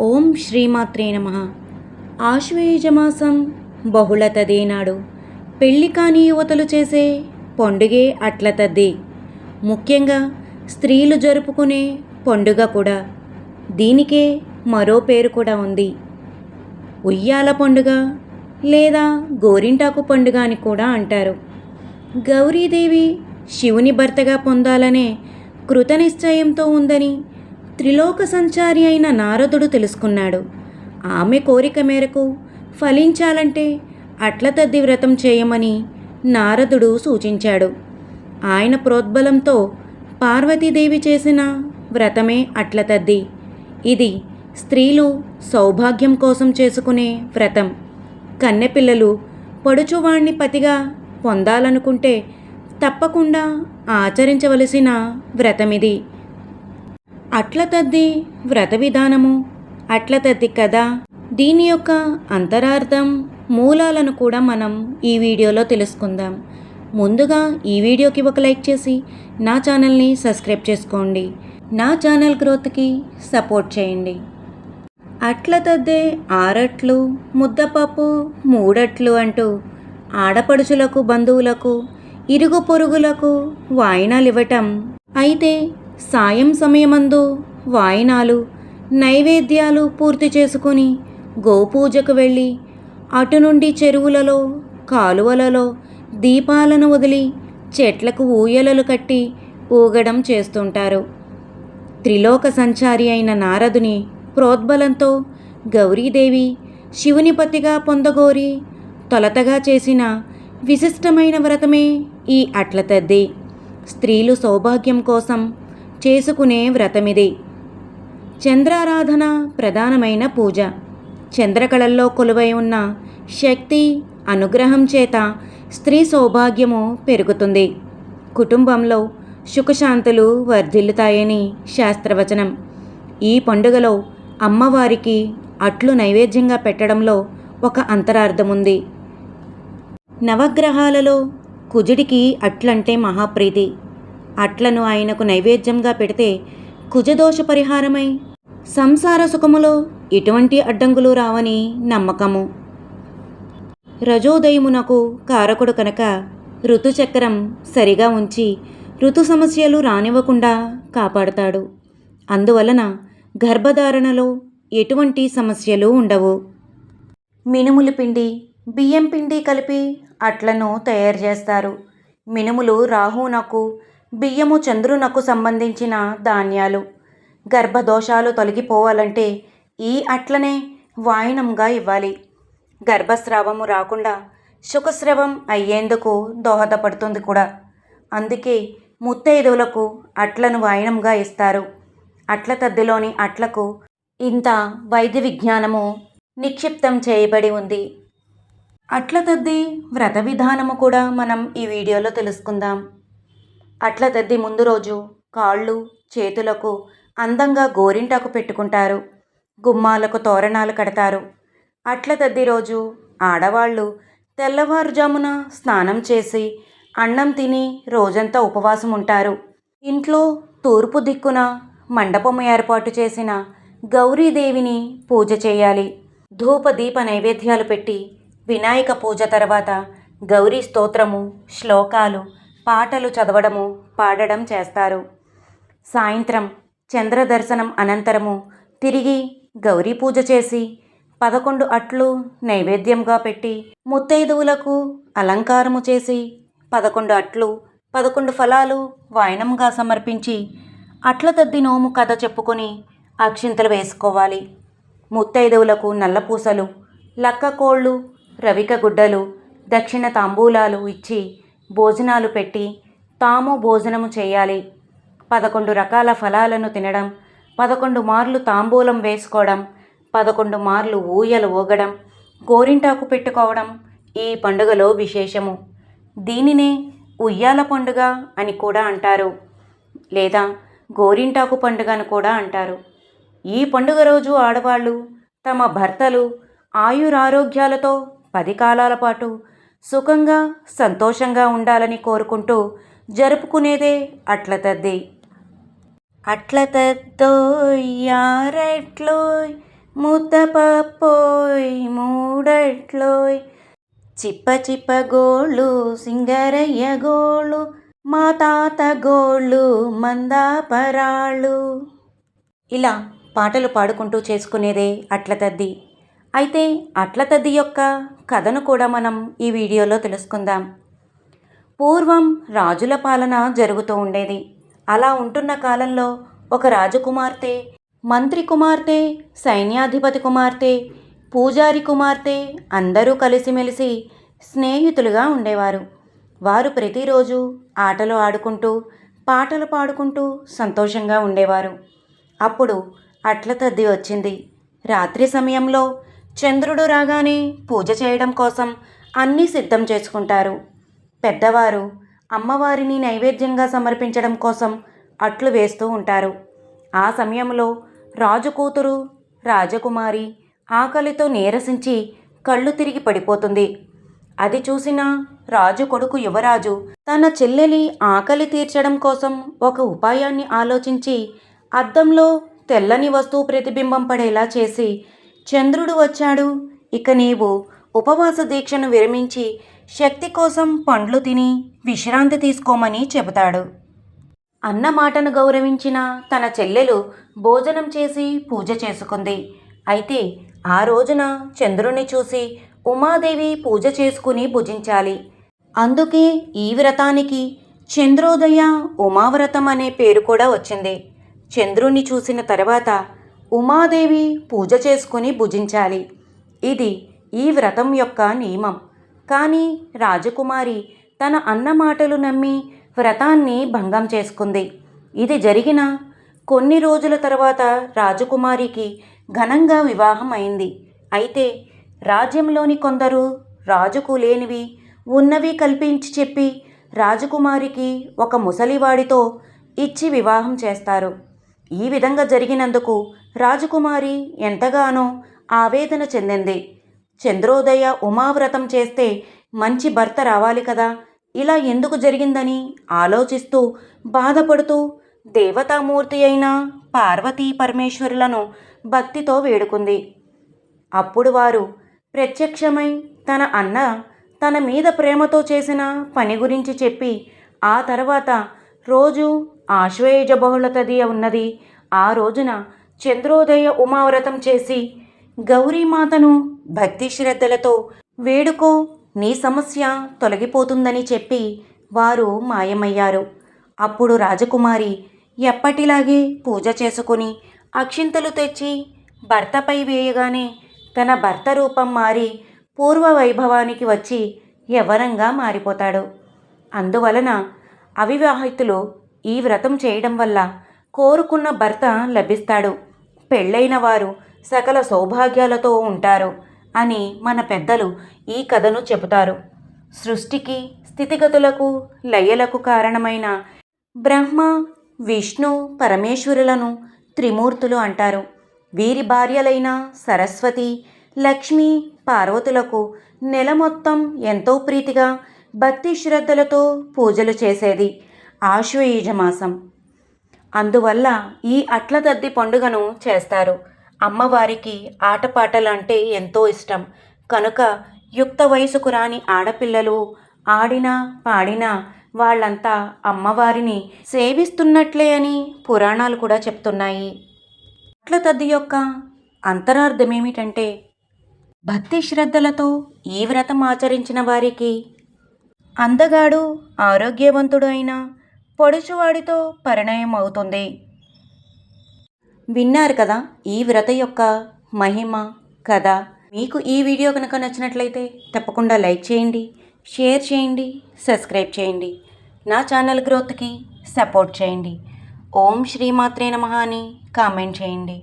ఓం శ్రీమాత్రే నమ. ఆశ్వయుజమాసం బహుళతదేనాడు పెళ్ళి కాని యువతలు చేసే పండుగే అట్లతద్ది. ముఖ్యంగా స్త్రీలు జరుపుకునే పండుగ కూడా. దీనికే మరో పేరు కూడా ఉంది. ఉయ్యాల పండుగ లేదా గోరింటాకు పండుగ అని కూడా అంటారు. గౌరీదేవి శివుని భర్తగా పొందాలనే కృతనిశ్చయంతో ఉందని త్రిలోక సంచారి అయిన నారదుడు తెలుసుకున్నాడు. ఆమె కోరిక మేరకు ఫలించాలంటే అట్లతద్ది వ్రతం చేయమని నారదుడు సూచించాడు. ఆయన ప్రోద్బలంతో పార్వతీదేవి చేసిన వ్రతమే అట్లతద్ది. ఇది స్త్రీలు సౌభాగ్యం కోసం చేసుకునే వ్రతం. కన్నెపిల్లలు పడుచువాణ్ణి పతిగా పొందాలనుకుంటే తప్పకుండా ఆచరించవలసిన వ్రతమిది. అట్లతద్ది వ్రత విధానము అట్లతద్ది కథ. దీని యొక్క అంతరార్థం మూలాలను కూడా మనం ఈ వీడియోలో తెలుసుకుందాం. ముందుగా ఈ వీడియోకి ఒక లైక్ చేసి నా ఛానల్ని సబ్స్క్రైబ్ చేసుకోండి. నా ఛానల్ గ్రోత్కి సపోర్ట్ చేయండి. అట్లతద్దే ఆరట్లు ముద్దపప్పు మూడట్లు అంటూ ఆడపడుచులకు బంధువులకు ఇరుగు పొరుగులకు వాయినాలు ఇవ్వటం అయితే సాయం సమయమందు వాయినాలు నైవేద్యాలు పూర్తి చేసుకుని గోపూజకు వెళ్ళి అటు నుండి చెరువులలో కాలువలలో దీపాలను వదిలి చెట్లకు ఊయలలు కట్టి ఊగడం చేస్తుంటారు. త్రిలోక సంచారి అయిన నారదుని ప్రోద్బలంతో గౌరీదేవి శివునిపతిగా పొందగోరి తొలతగా చేసిన విశిష్టమైన వ్రతమే ఈ అట్లతద్ది. స్త్రీలు సౌభాగ్యం కోసం చేసుకునే వ్రతమిది. చంద్రారాధన ప్రధానమైన పూజ. చంద్రకళల్లో కొలువై ఉన్న శక్తి అనుగ్రహం చేత స్త్రీ సౌభాగ్యము పెరుగుతుంది. కుటుంబంలో సుఖశాంతులు వర్ధిల్లుతాయని శాస్త్రవచనం. ఈ పండుగలో అమ్మవారికి అట్లు నైవేద్యంగా పెట్టడంలో ఒక అంతరార్థం ఉంది నవగ్రహాలలో కుజుడికి అట్లంటే మహాప్రీతి. అట్లను ఆయనకు నైవేద్యంగా పెడితే కుజదోష పరిహారమై సంసార సుఖములో ఎటువంటి అడ్డంకులు రావని నమ్మకము. రజోదయమునకు కారకుడు కనుక ఋతుచక్రం సరిగా ఉంచి ఋతు సమస్యలు రానివ్వకుండా కాపాడతాడు. అందువలన గర్భధారణలో ఎటువంటి సమస్యలు ఉండవు. మినుములు పిండి బియ్యం పిండి కలిపి అట్లను తయారు చేస్తారు. మినుములు రాహునకు బియ్యము చంద్రునకు సంబంధించిన ధాన్యాలు. గర్భదోషాలు తొలగిపోవాలంటే ఈ అట్లనే వాయినంగా ఇవ్వాలి. గర్భస్రావము రాకుండా శుకస్రవం అయ్యేందుకు దోహదపడుతుంది కూడా. అందుకే ముత్తైదువులకు అట్లను వాయినంగా ఇస్తారు. అట్ల తద్దిలోని అట్లకు ఇంత వైద్య విజ్ఞానము నిక్షిప్తం చేయబడి ఉంది. అట్ల తద్ది వ్రత విధానము కూడా మనం ఈ వీడియోలో తెలుసుకుందాం. అట్ల తద్ది ముందు రోజు కాళ్ళు చేతులకు అందంగా గోరింటాకు పెట్టుకుంటారు. గుమ్మాలకు తోరణాలు కడతారు. అట్ల తద్ది రోజు ఆడవాళ్ళు తెల్లవారుజామున స్నానం చేసి అన్నం తిని రోజంతా ఉపవాసం ఉంటారు ఇంట్లో తూర్పు దిక్కున మండపము ఏర్పాటు చేసిన గౌరీదేవిని పూజ చేయాలి. ధూప దీప నైవేద్యాలు పెట్టి వినాయక పూజ తర్వాత గౌరీ స్తోత్రము శ్లోకాలు పాటలు చదవడము పాడడం చేస్తారు. సాయంత్రం చంద్రదర్శనం అనంతరము తిరిగి గౌరీ పూజ చేసి పదకొండు అట్లు నైవేద్యంగా పెట్టి ముత్తైదువులకు అలంకారము చేసి పదకొండు అట్లు పదకొండు ఫలాలు వాయనంగా సమర్పించి అట్ల తద్ది నోము కథ చెప్పుకొని అక్షింతలు వేసుకోవాలి. ముత్తైదువులకు నల్లపూసలు లక్క కోళ్ళు రవిక గుడ్డలు దక్షిణ తాంబూలాలు ఇచ్చి భోజనాలు పెట్టి తాము భోజనము చేయాలి. పదకొండు రకాల ఫలాలను తినడం పదకొండు మార్లు తాంబూలం వేసుకోవడం పదకొండు మార్లు ఊయలు ఊగడం గోరింటాకు పెట్టుకోవడం ఈ పండుగలో విశేషము. దీనినే ఉయ్యాల పండుగ అని కూడా అంటారు. లేదా గోరింటాకు పండుగ అని కూడా అంటారు. ఈ పండుగ రోజు ఆడవాళ్ళు తమ భర్తలు ఆయురారోగ్యాలతో పది కాలాల పాటు సుఖంగా సంతోషంగా ఉండాలని కోరుకుంటూ జరుపుకునేదే అట్ల తద్ది అట్ల ముద్దపప్పోయ్ మూడట్లోయ్. చిప్ప చిప్ప గోళ్ళు సింగరయ్య గోళ్ళు మా తాత గోళ్ళు మందాపరాళ్ళు. ఇలా పాటలు పాడుకుంటూ చేసుకునేదే అట్ల తద్ది అయితే అట్ల తద్ది యొక్క కథను కూడా మనం ఈ వీడియోలో తెలుసుకుందాం. పూర్వం రాజుల పాలన జరుగుతూ ఉండేది. అలా ఉంటున్న కాలంలో ఒక రాజకుమార్తె మంత్రి కుమార్తె సైన్యాధిపతి కుమార్తె పూజారి కుమార్తె అందరూ కలిసిమెలిసి స్నేహితులుగా ఉండేవారు. వారు ప్రతిరోజు ఆటలు ఆడుకుంటూ పాటలు పాడుకుంటూ సంతోషంగా ఉండేవారు. అప్పుడు అట్ల తద్ది వచ్చింది. రాత్రి సమయంలో చంద్రుడు రాగానే పూజ చేయడం కోసం అన్నీ సిద్ధం చేసుకుంటారు. పెద్దవారు అమ్మవారిని నైవేద్యంగా సమర్పించడం కోసం అట్లు వేస్తూ ఉంటారు. ఆ సమయంలో రాజు కూతురు రాజకుమారి ఆకలితో నీరసించి కళ్ళు తిరిగి పడిపోతుంది. అది చూసిన రాజు కొడుకు యువరాజు తన చెల్లెలి ఆకలి తీర్చడం కోసం ఒక ఉపాయాన్ని ఆలోచించి అద్దంలో తెల్లని వస్తువు ప్రతిబింబం పడేలా చేసి చంద్రుడు వచ్చాడు. ఇక నీవు ఉపవాస దీక్షను విరమించి శక్తి కోసం పండ్లు తిని విశ్రాంతి తీసుకోమని చెబుతాడు. అన్న మాటను గౌరవించిన తన చెల్లెలు భోజనం చేసి పూజ చేసుకుంది. అయితే ఆ రోజున చంద్రుని చూసి ఉమాదేవి పూజ చేసుకుని భుజించాలి. అందుకే ఈ వ్రతానికి చంద్రోదయ ఉమావ్రతం అనే పేరు కూడా వచ్చింది. చంద్రుణ్ణి చూసిన తర్వాత ఉమాదేవి పూజ చేసుకుని భుజించాలి. ఇది ఈ వ్రతం యొక్క నియమం. కానీ రాజకుమారి తన అన్న మాటలు నమ్మి వ్రతాన్ని భంగం చేసుకుంది. ఇది జరిగిన కొన్ని రోజుల తర్వాత రాజకుమారికి ఘనంగా వివాహం అయింది. అయితే రాజ్యంలోని కొందరు రాజుకు లేనివి ఉన్నవి కల్పించి చెప్పి రాజకుమారికి ఒక ముసలివాడితో ఇచ్చి వివాహం చేస్తారు. ఈ విధంగా జరిగినందుకు రాజకుమారి ఎంతగానో ఆవేదన చెందింది. చంద్రోదయ ఉమావ్రతం చేస్తే మంచి భర్త రావాలి కదా. ఇలా ఎందుకు జరిగిందని ఆలోచిస్తూ బాధపడుతూ దేవతామూర్తి అయిన పార్వతీ పరమేశ్వరులను భక్తితో వేడుకుంది. అప్పుడు వారు ప్రత్యక్షమై తన అన్న తన మీద ప్రేమతో చేసిన పని గురించి చెప్పి ఆ తర్వాత రోజు ఆశ్వయుజ బహుళతది ఉన్నది. ఆ రోజున చంద్రోదయ ఉమావ్రతం చేసి గౌరీమాతను భక్తి శ్రద్ధలతో వేడుకో నీ సమస్య తొలగిపోతుందని చెప్పి వారు మాయమయ్యారు. అప్పుడు రాజకుమారి ఎప్పటిలాగే పూజ చేసుకుని అక్షింతలు తెచ్చి భర్తపై వేయగానే తన భర్త రూపం మారి పూర్వ వైభవానికి వచ్చి యవనంగా మారిపోతాడు. అందువలన అవివాహితులు ఈ వ్రతం చేయడం వల్ల కోరుకున్న భర్త లభిస్తాడు. పెళ్ళైన వారు సకల సౌభాగ్యాలతో ఉంటారు అని మన పెద్దలు ఈ కథను చెబుతారు. సృష్టికి స్థితిగతులకు లయలకు కారణమైన బ్రహ్మ విష్ణు పరమేశ్వరులను త్రిమూర్తులు అంటారు. వీరి భార్యలైన సరస్వతి లక్ష్మి పార్వతులకు నెల మొత్తం ఎంతో ప్రీతిగా భక్తి శ్రద్ధలతో పూజలు చేసేది. ఆశ్వయుజమాసం. అందువల్ల ఈ అట్లతద్ది పండుగను చేస్తారు. అమ్మవారికి ఆటపాటలు అంటే ఎంతో ఇష్టం. కనుక యుక్త వయసుకు రాని ఆడపిల్లలు ఆడినా పాడినా వాళ్ళంతా అమ్మవారిని సేవిస్తున్నట్లే అని పురాణాలు కూడా చెప్తున్నాయి. అట్లతద్ది యొక్క అంతరార్థం ఏమిటంటే భక్తి శ్రద్ధలతో ఈ వ్రతం ఆచరించిన వారికి అందగాడు ఆరోగ్యవంతుడు అయినా పొడుచువాడితో పరిణయం అవుతుంది విన్నారు కదా ఈ వ్రత యొక్క మహిమ కథ. మీకు ఈ వీడియో కనుక నచ్చినట్లయితే తప్పకుండా లైక్ చేయండి షేర్ చేయండి సబ్స్క్రైబ్ చేయండి. నా ఛానల్ గ్రోత్కి సపోర్ట్ చేయండి. ఓం శ్రీమాత్రే నమః అని కామెంట్ చేయండి.